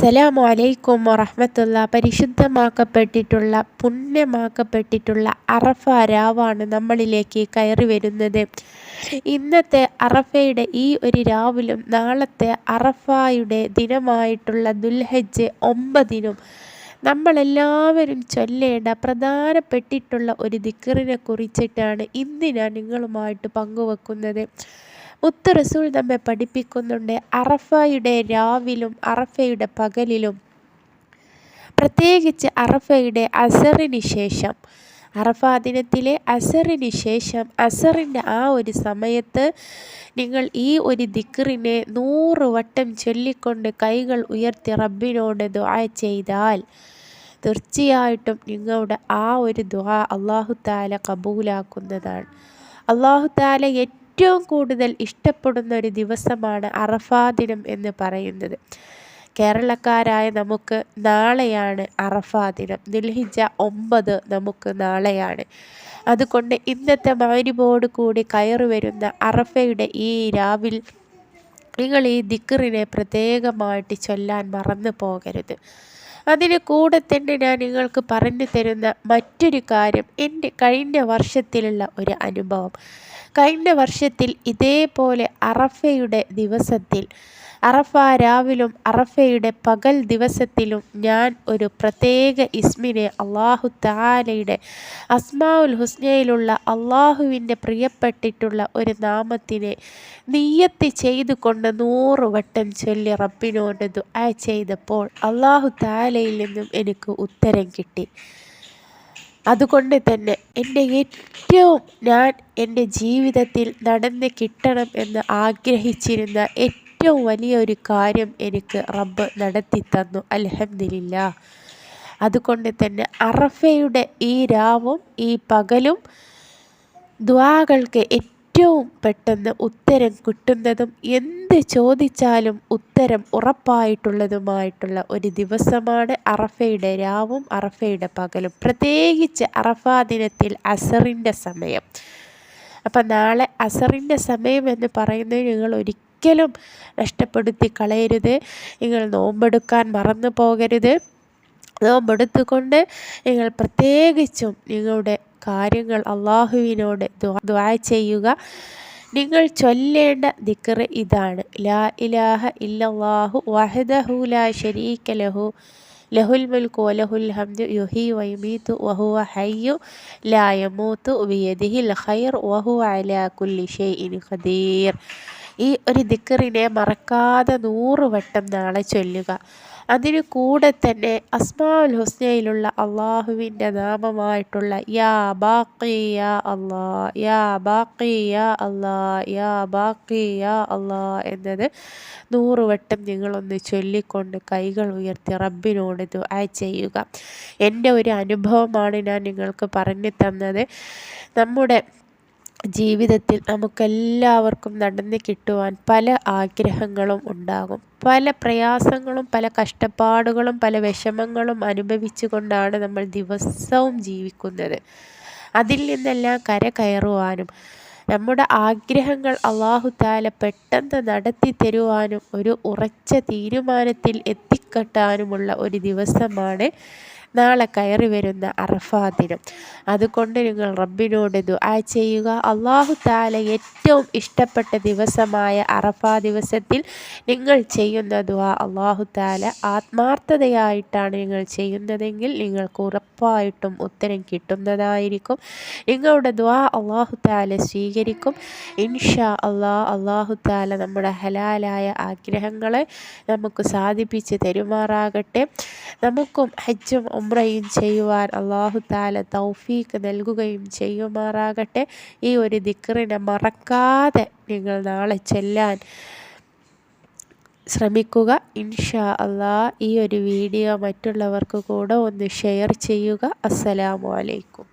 അസ്സലാമു അലൈക്കും വറഹമത്തുള്ള പരിശുദ്ധമാക്കപ്പെട്ടിട്ടുള്ള പുണ്യമാക്കപ്പെട്ടിട്ടുള്ള അറഫ രാവാണ് നമ്മളിലേക്ക് കയറി വരുന്നത്. ഇന്നത്തെ അറഫയുടെ ഈ ഒരു രാവിലും നാളത്തെ അറഫായുടെ ദിനമായിട്ടുള്ള ദുൽഹജ്ജ് ഒമ്പതിനും നമ്മളെല്ലാവരും ചൊല്ലേണ്ട പ്രധാനപ്പെട്ടിട്ടുള്ള ഒരു ദിക്കറിനെ കുറിച്ചിട്ടാണ് ഇന്ന് ഞാൻ നിങ്ങളുമായിട്ട് പങ്കുവെക്കുന്നത്. മുത്ത് റസൂൽ നമ്മെ പഠിപ്പിക്കുന്നുണ്ട് അറഫയുടെ രാവിലും അറഫയുടെ പകലിലും. പ്രത്യേകിച്ച് അറഫയുടെ അസറിന് ശേഷം. അറഫാ ദിനത്തിലെ അസറിന് ശേഷം അസറിന്റെ ആ ഒരു സമയത്ത് നിങ്ങൾ ഈ ഒരു ദിക്റിനെ നൂറ് വട്ടം ചൊല്ലിക്കൊണ്ട് കൈകൾ ഉയർത്തി റബ്ബിനോട് ദുആ ചെയ്താൽ തീർച്ചയായിട്ടും നിങ്ങളുടെ ആ ഒരു ദുആ അള്ളാഹു താല കബൂലാക്കുന്നതാണ്. അള്ളാഹു താല ഏറ്റവും കൂടുതൽ ഇഷ്ടപ്പെടുന്ന ഒരു ദിവസമാണ് അറഫാ ദിനം എന്ന് പറയുന്നത്. കേരളക്കാരായ നമുക്ക് നാളെയാണ് അറഫാ ദിനം. ദിൽഹിജ ഒമ്പത് നമുക്ക് നാളെയാണ്. അതുകൊണ്ട് ഇന്നത്തെ മാരിബോട് കൂടി കയറി വരുന്ന അറഫയുടെ ഈ രാവിൽ നിങ്ങൾ ഈ ദിക്കറിനെ പ്രത്യേകമായിട്ട് ചൊല്ലാൻ മറന്നു പോകരുത്. അതിന് കൂടെ തന്നെ ഞാൻ നിങ്ങൾക്ക് പറഞ്ഞു തരുന്ന മറ്റൊരു കാര്യം എന്റെ കഴിഞ്ഞ വർഷത്തിലുള്ള ഒരു അനുഭവം. കഴിഞ്ഞ വർഷത്തിൽ ഇതേപോലെ അറഫയുടെ ദിവസത്തിൽ അറഫ രാവിലും അറഫയുടെ പകൽ ദിവസത്തിലും ഞാൻ ഒരു പ്രത്യേക ഇസ്മിനെ അള്ളാഹു താലയുടെ അസ്മാഉൽ ഹുസ്നയിലുള്ള അള്ളാഹുവിന്റെ പ്രിയപ്പെട്ടിട്ടുള്ള ഒരു നാമത്തിനെ നീയത്തി ചെയ്തുകൊണ്ട് നൂറ് വട്ടം ചൊല്ലി റബ്ബിനോട് ദുആ ചെയ്തപ്പോൾ അള്ളാഹു താലയിൽ നിന്നും എനിക്ക് ഉത്തരം കിട്ടി. അതുകൊണ്ട് തന്നെ എന്റെ ഏറ്റവും ഞാൻ എന്റെ ജീവിതത്തിൽ നടന്ന് കിട്ടണം എന്ന് ആഗ്രഹിച്ചിരുന്ന ഏറ്റവും വലിയ ഒരു കാര്യം എനിക്ക് റബ്ബ് നടത്തി തന്നു. അലഹമില്ല അതുകൊണ്ട് തന്നെ അറഫയുടെ ഈ രാവും ഈ പകലും ദ്വാകൾക്ക് ഏറ്റവും പെട്ടെന്ന് ഉത്തരം കിട്ടുന്നതും എന്ത് ചോദിച്ചാലും ഉത്തരം ഉറപ്പായിട്ടുള്ളതുമായിട്ടുള്ള ഒരു ദിവസമാണ് അറഫയുടെ രാവും അറഫയുടെ പകലും. പ്രത്യേകിച്ച് അറഫാ ദിനത്തിൽ അസറിന്റെ സമയം. അപ്പം നാളെ അസറിന്റെ സമയം എന്ന് പറയുന്നത് നിങ്ങൾ ഒരിക്കലും നഷ്ടപ്പെടുത്തി കളയരുത്. നിങ്ങൾ നോമ്പെടുക്കാൻ മറന്നു പോകരുത്. നോമ്പെടുത്തുകൊണ്ട് നിങ്ങൾ പ്രത്യേകിച്ചും നിങ്ങളുടെ കാര്യങ്ങൾ അള്ളാഹുവിനോട് ദ്വാ ചെയ്യുക. നിങ്ങൾ ചൊല്ലേണ്ട ദിക്കറ് ഇതാണ്. ലാ ഇലാഹ ഇല്ലാഹു വഹദഹു ലാ ശരീക ലഹു. ലഹുൽ മുൽക്കു വലഹുൽ ഹംദു യുഹി വൈമീത്തു വഹുവ ഹയ്യു. ലാ യമൂത്തു ബിയദിഹിൽ ഖൈർ വഹുവ അലാ കുല്ലി ഷൈഇൻ ഖദീർ. ഈ ഒരു ദിക്കറിനെ മറക്കാതെ നൂറ് വട്ടം നാളെ ചൊല്ലുക. അതിന് കൂടെ തന്നെ അസ്മാഉൽ ഹുസ്നയിലുള്ള അള്ളാഹുവിന്റെ നാമമായിട്ടുള്ള യാ ബാക്കി യാ അള്ളാ യാ ബാക്കി യാ അള്ളാ യാ ബാക്കി യാ അള്ളാ എന്നത് നൂറ് വട്ടം നിങ്ങളൊന്ന് ചൊല്ലിക്കൊണ്ട് കൈകൾ ഉയർത്തി റബ്ബിനോട് ദുആ ചെയ്യുക. എന്റെ ഒരു അനുഭവമാണ് ഞാൻ നിങ്ങൾക്ക് പറഞ്ഞു തന്നത്. നമ്മുടെ ജീവിതത്തിൽ നമുക്കെല്ലാവർക്കും നടന്ന് കിട്ടുവാൻ പല ആഗ്രഹങ്ങളും ഉണ്ടാകും. പല പ്രയാസങ്ങളും പല കഷ്ടപ്പാടുകളും പല വിഷമങ്ങളും അനുഭവിച്ചു കൊണ്ടാണ് നമ്മൾ ദിവസവും ജീവിക്കുന്നത്. അതിൽ നിന്നെല്ലാം കര കയറുവാനും നമ്മുടെ ആഗ്രഹങ്ങൾ അള്ളാഹുത്താല പെട്ടെന്ന് നടത്തി തരുവാനും ഒരു ഉറച്ച തീരുമാനത്തിൽ എത്തിക്കെട്ടാനുമുള്ള ഒരു ദിവസമാണ് നാളെ കയറി വരുന്ന അറഫാ ദിനം അതുകൊണ്ട് നിങ്ങൾ റബ്ബിനോട് ദുആ ചെയ്യുക. അള്ളാഹു താല ഏറ്റവും ഇഷ്ടപ്പെട്ട ദിവസമായ അറഫാ ദിവസത്തിൽ നിങ്ങൾ ചെയ്യുന്ന ദുആ അള്ളാഹു താല ആത്മാർത്ഥതയായിട്ടാണ് നിങ്ങൾ ചെയ്യുന്നതെങ്കിൽ നിങ്ങൾക്ക് ഉറപ്പായിട്ടും ഉത്തരം കിട്ടുന്നതായിരിക്കും. നിങ്ങളുടെ ദുആ അള്ളാഹു താല സ്വീകരിക്കും. ഇൻഷാ അള്ളാ അള്ളാഹു താല നമ്മുടെ ഹലാലായ ആഗ്രഹങ്ങളെ നമുക്ക് സാധിപ്പിച്ച് തരുമാറാകട്ടെ. നമുക്കും ഹജ്ജും ഉംറയും ചെയ്യുവാൻ അള്ളാഹു താല തൗഫീക്ക് നൽകുകയും ചെയ്യുമാറാകട്ടെ. ഈ ഒരു ദിക്റിനെ മറക്കാതെ നിങ്ങൾ നാളെ ചെല്ലാൻ ശ്രമിക്കുക. ഇൻഷാ അള്ളാ ഈ ഒരു വീഡിയോ മറ്റുള്ളവർക്ക് കൂടെ ഒന്ന് ഷെയർ ചെയ്യുക. അസ്സലാമു അലൈക്കും.